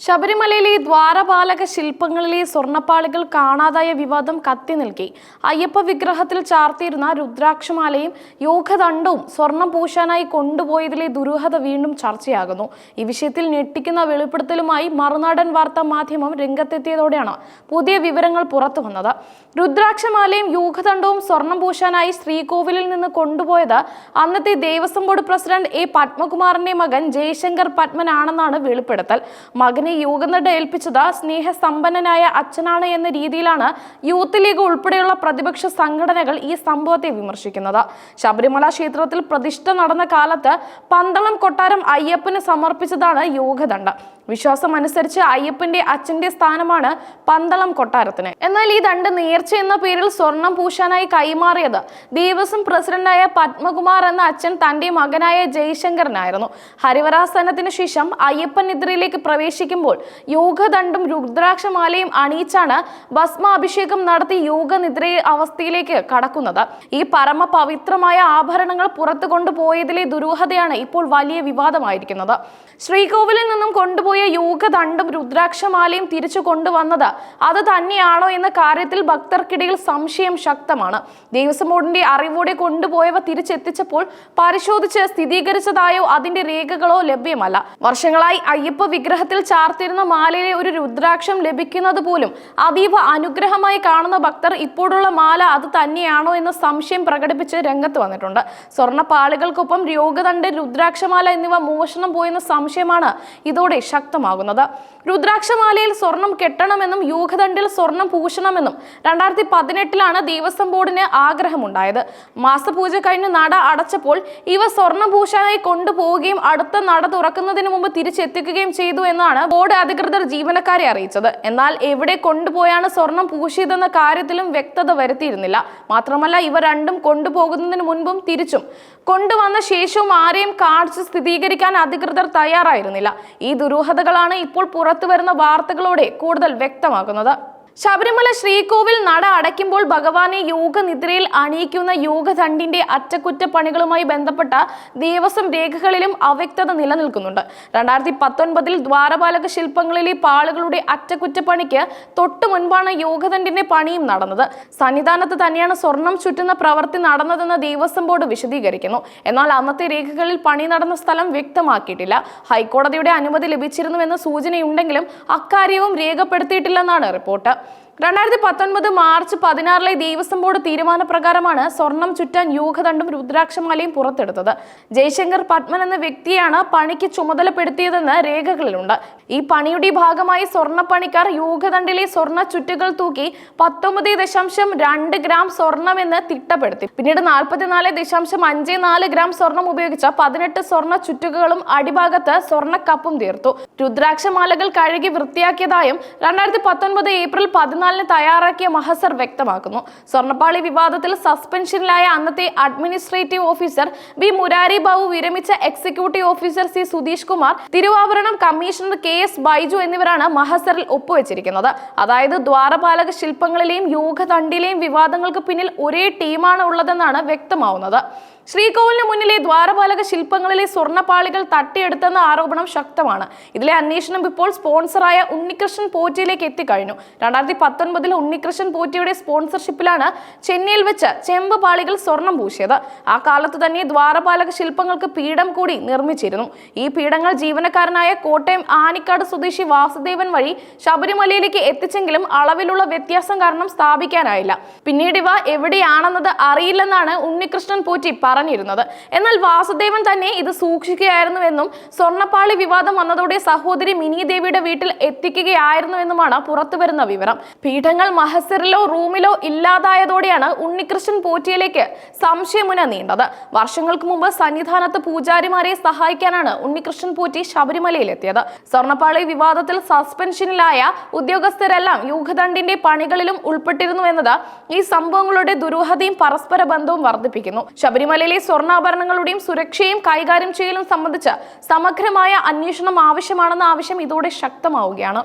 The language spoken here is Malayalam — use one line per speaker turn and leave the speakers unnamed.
ശബരിമലയിലെ ദ്വാരപാലക ശില്പങ്ങളിലെ സ്വർണപ്പാളികൾ കാണാതായ വിവാദം കത്തി നിൽക്കി അയ്യപ്പ വിഗ്രഹത്തിൽ ചാർത്തിയിരുന്ന രുദ്രാക്ഷമാലയും യോഗദണ്ഡവും സ്വർണം പൂശാനായി കൊണ്ടുപോയതിലെ ദുരൂഹത വീണ്ടും ചർച്ചയാകുന്നു. ഈ വിഷയത്തിൽ ഞെട്ടിക്കുന്ന വെളിപ്പെടുത്തലുമായി മറുനാടൻ വാർത്താ മാധ്യമം രംഗത്തെത്തിയതോടെയാണ് പുതിയ വിവരങ്ങൾ പുറത്തു വന്നത് രുദ്രാക്ഷമാലയും യോഗദണ്ഡവും സ്വർണം പൂശാനായി ശ്രീകോവിലിൽ നിന്ന് കൊണ്ടുപോയത് അന്നത്തെ ദേവസ്വം ബോർഡ് പ്രസിഡന്റ് എ പത്മകുമാറിന്റെ മകൻ ജയശങ്കർ പത്മനാണെന്നാണ് വെളിപ്പെടുത്തൽ. മകനെ യോഗനട ഏൽപ്പിച്ചത് സ്നേഹസമ്പന്നനായ അച്ഛനാണ് എന്ന രീതിയിലാണ് യൂത്ത് ലീഗ് ഉൾപ്പെടെയുള്ള പ്രതിപക്ഷ സംഘടനകൾ ഈ സംഭവത്തെ വിമർശിക്കുന്നത്. ശബരിമല ക്ഷേത്രത്തിൽ പ്രതിഷ്ഠ നടന്ന കാലത്ത് പന്തളം കൊട്ടാരം അയ്യപ്പന് സമർപ്പിച്ചതാണ് യോഗദണ്ഡ. വിശ്വാസം അനുസരിച്ച് അയ്യപ്പന്റെ അച്ഛന്റെ സ്ഥാനമാണ് പന്തളം കൊട്ടാരത്തിന്. എന്നാൽ ഈ ദണ്ട് നേർച്ച എന്ന പേരിൽ സ്വർണം പൂശാനായി കൈമാറിയത് ദേവസ്വം പ്രസിഡന്റായ പത്മകുമാർ എന്ന അച്ഛൻ തന്റെ മകനായ ജയശങ്കറിനായിരുന്നു ഹരിവരാസനത്തിന് ശേഷം അയ്യപ്പൻ നിദ്രയിലേക്ക് പ്രവേശിക്കുമ്പോൾ യോഗദണ്ഡും രുദ്രാക്ഷമാലയും അണിയിച്ചാണ് ഭസ്മാഭിഷേകം നടത്തി യോഗനിദ്ര അവസ്ഥയിലേക്ക് കടക്കുന്നത്. ഈ പരമ പവിത്രമായ ആഭരണങ്ങൾ പുറത്തു കൊണ്ടുപോയതിലെ ദുരൂഹതയാണ് ഇപ്പോൾ വലിയ വിവാദമായിരിക്കുന്നത്. ശ്രീകോവിലിൽ നിന്നും കൊണ്ടുപോയ യോഗദണ്ഡും രുദ്രാക്ഷമാലയും തിരിച്ചു കൊണ്ടുവന്നത് അത് തന്നെയാണോ എന്ന കാര്യത്തിൽ ഭക്തർക്കിടയിൽ സംശയം ശക്തമാണ്. ദേവസ്വം ബോർഡിന്റെ അറിവോടെ കൊണ്ടുപോയവ തിരിച്ചെത്തിച്ചപ്പോൾ പരിശോധിച്ച് സ്ഥിരീകരിച്ചതായോ അതിന്റെ രേഖകളോ ലഭ്യമല്ല. വർഷങ്ങളായി അയ്യപ്പ വിഗ്രഹത്തിൽ ചാർത്തിരുന്ന മാലയിലെ ഒരു രുദ്രാക്ഷം ലഭിക്കുന്നത് പോലും അതീവ അനുഗ്രഹമായി കാണുന്ന ഭക്തർ ഇപ്പോഴുള്ള മാല അത് തന്നെയാണോ എന്ന സംശയം പ്രകടിപ്പിച്ച് രംഗത്ത് വന്നിട്ടുണ്ട്. സ്വർണ പാളികൾക്കൊപ്പം രോഗദണ്ഡ് രുദ്രാക്ഷമാല എന്നിവ മോഷണം പോയെന്ന സംശയമാണ് ഇതോടെ ശക്തമാകുന്നത്. രുദ്രാക്ഷമാലയിൽ സ്വർണം കെട്ടണമെന്നും യൂഖദണ്ഡിൽ സ്വർണം പൂശണമെന്നും രണ്ടായിരത്തി പതിനെട്ടിലാണ് ദേവസ്വം ബോർഡിന് ആഗ്രഹമുണ്ടായത്. മാസപൂജ കഴിഞ്ഞ് നട അടച്ചപ്പോൾ ഇവ സ്വർണം പൂശാനായി കൊണ്ടുപോവുകയും അടുത്ത നട തുറക്കുന്നതിന് മുമ്പ് തിരിച്ചെത്തിക്കുകയും ചെയ്തു എന്നാണ് ബോർഡ് അധികൃതർ ജീവനക്കാരെ അറിയിച്ചത്. എന്നാൽ എവിടെ കൊണ്ടുപോയാണ് സ്വർണം പൂശിയതെന്ന കാര്യത്തിലും വ്യക്തത വരുത്തിയിരുന്നില്ല. മാത്രമല്ല ഇവ രണ്ടും കൊണ്ടുപോകുന്നതിന് മുൻപും തിരിച്ചും. കൊണ്ടുവന്ന ശേഷവും ആരെയും കാണിച്ച് സ്ഥിരീകരിക്കാൻ അധികൃതർ തയ്യാറായിരുന്നില്ല. ഈ ദുരൂഹതകളാണ് ഇപ്പോൾ പുറത്തു വരുന്ന വാർത്തകളോടെ കൂടുതൽ വ്യക്തമാകുന്നത്. ശബരിമല ശ്രീകോവിൽ നട അടയ്ക്കുമ്പോൾ ഭഗവാനെ യോഗനിദ്രയിൽ അണിയിക്കുന്ന യോഗദണ്ഡിന്റെ അറ്റകുറ്റപ്പണികളുമായി ബന്ധപ്പെട്ട ദേവസ്വം രേഖകളിലും അവ്യക്തത നിലനിൽക്കുന്നുണ്ട്. രണ്ടായിരത്തി പത്തൊൻപതിൽ ദ്വാരപാലക ശില്പങ്ങളിലെ പാളുകളുടെ അറ്റകുറ്റപ്പണിക്ക് തൊട്ടു മുൻപാണ് യോഗദണ്ഡിന്റെ പണിയും നടന്നത്. സന്നിധാനത്ത് തന്നെയാണ് സ്വർണം ചുറ്റുന്ന പ്രവൃത്തി നടന്നതെന്ന് ദേവസ്വം ബോർഡ് വിശദീകരിക്കുന്നു. എന്നാൽ അന്നത്തെ രേഖകളിൽ പണി നടന്ന സ്ഥലം വ്യക്തമാക്കിയിട്ടില്ല. ഹൈക്കോടതിയുടെ അനുമതി ലഭിച്ചിരുന്നുവെന്ന സൂചനയുണ്ടെങ്കിലും അക്കാര്യവും രേഖപ്പെടുത്തിയിട്ടില്ലെന്നാണ് റിപ്പോർട്ട്. രണ്ടായിരത്തി പത്തൊൻപത് മാർച്ച് പതിനാറിലെ ദേവസ്വം ബോർഡ് തീരുമാനപ്രകാരമാണ് സ്വർണം ചുറ്റാൻ യൂഹദണ്ഡും രുദ്രാക്ഷമാലയും പുറത്തെടുത്തത്. ജയശങ്കർ പത്മൻ എന്ന വ്യക്തിയാണ് പണിക്ക് ചുമതലപ്പെടുത്തിയതെന്ന് രേഖകളിലുണ്ട്. ഈ പണിയുടെ ഭാഗമായി സ്വർണപ്പണിക്കാർ യൂഹദണ്ഡിലെ സ്വർണ ചുറ്റുകൾ തൂക്കി പത്തൊമ്പത് ദശാംശം രണ്ട് ഗ്രാം സ്വർണമെന്ന് തിട്ടപ്പെടുത്തി. പിന്നീട് നാൽപ്പത്തിനാല് ദശാംശം അഞ്ച് നാല് ഗ്രാം സ്വർണം ഉപയോഗിച്ച പതിനെട്ട് സ്വർണ ചുറ്റുകളും അടിഭാഗത്ത് സ്വർണക്കപ്പും തീർത്തു. രുദ്രാക്ഷമാലകൾ കഴുകി വൃത്തിയാക്കിയതായും രണ്ടായിരത്തി പത്തൊൻപത് ഏപ്രിൽ പതിനാലിന് തയ്യാറാക്കിയ മഹസർ വ്യക്തമാക്കുന്നു. സ്വർണപ്പാളി വിവാദത്തിൽ സസ്പെൻഷനിലായ അന്നത്തെ administrative officer B Murari Babu വിരമിച്ച executive officer C Sudheesh Kumar തിരുവാഭരണം കമ്മീഷണർ കെ എസ് ബൈജു എന്നിവരാണ് മഹസറിൽ ഒപ്പുവെച്ചിരിക്കുന്നത്. അതായത് ദ്വാരപാലക ശില്പങ്ങളിലെയും യൂഗതണ്ടിലെയും വിവാദങ്ങൾക്ക് പിന്നിൽ ഒരേ ടീമാണ് ഉള്ളതെന്നാണ് വ്യക്തമാവുന്നത്. ശ്രീകോവിലിന് മുന്നിലെ ദ്വാരപാലക ശില്പങ്ങളിലെ സ്വർണപ്പാളികൾ തട്ടിയെടുത്തെന്ന ആരോപണം ശക്തമാണ്. ഇതിലെ അന്വേഷണം ഇപ്പോൾ സ്പോൺസറായ ഉണ്ണികൃഷ്ണൻ പോറ്റിയിലേക്ക് എത്തിക്കഴിഞ്ഞു. രണ്ടായിരത്തി പത്തൊൻപതിൽ ഉണ്ണികൃഷ്ണൻ പോറ്റിയുടെ സ്പോൺസർഷിപ്പിലാണ് ചെന്നൈയിൽ വെച്ച് ചെമ്പ് പാളികൾ സ്വർണം പൂശിയത്. ആ കാലത്ത് തന്നെ ദ്വാരപാലക ശില്പങ്ങൾക്ക് പീഠം കൂടി നിർമ്മിച്ചിരുന്നു. ഈ പീഠങ്ങൾ ജീവനക്കാരനായ കോട്ടയം ആനിക്കാട് സ്വദേശി വാസുദേവൻ വഴി ശബരിമലയിലേക്ക് എത്തിച്ചെങ്കിലും അളവിലുള്ള വ്യത്യാസം കാരണം സ്ഥാപിക്കാനായില്ല. പിന്നീട് ഇവ എവിടെയാണെന്നത് അറിയില്ലെന്നാണ് ഉണ്ണികൃഷ്ണൻ പോറ്റി പറഞ്ഞിരുന്നത്. എന്നാൽ വാസുദേവൻ തന്നെ ഇത് സൂക്ഷിക്കുകയായിരുന്നുവെന്നും സ്വർണപ്പാളി വിവാദം വന്നതോടെ സഹോദരി മിനി ദേവിയുടെ വീട്ടിൽ എത്തിക്കുകയായിരുന്നുവെന്നുമാണ് പുറത്തുവരുന്ന വിവരം. പീഠങ്ങൾ മഹസറിലോ റൂമിലോ ഇല്ലാതായതോടെയാണ് ഉണ്ണികൃഷ്ണൻ പോറ്റിയിലേക്ക് സംശയമുന നീണ്ടത്. വർഷങ്ങൾക്ക് മുമ്പ് സന്നിധാനത്ത് പൂജാരിമാരെ സഹായിക്കാനാണ് ഉണ്ണികൃഷ്ണൻ പോറ്റി ശബരിമലയിലെത്തിയത്. സ്വർണപ്പാളി വിവാദത്തിൽ സസ്പെൻഷനിലായ ഉദ്യോഗസ്ഥരെല്ലാം യൂഖദണ്ഡിന്റെ പണികളിലും ഉൾപ്പെട്ടിരുന്നു എന്നത് ഈ സംഭവങ്ങളുടെ ദുരൂഹതയും പരസ്പര ബന്ധവും വർദ്ധിപ്പിക്കുന്നു ശബരിമലയിലെ സ്വർണാഭരണങ്ങളുടെയും സുരക്ഷയും കൈകാര്യം ചെയ്യലും സംബന്ധിച്ച് സമഗ്രമായ അന്വേഷണം ആവശ്യമാണെന്ന ആവശ്യം ഇതോടെ ശക്തമാവുകയാണ്.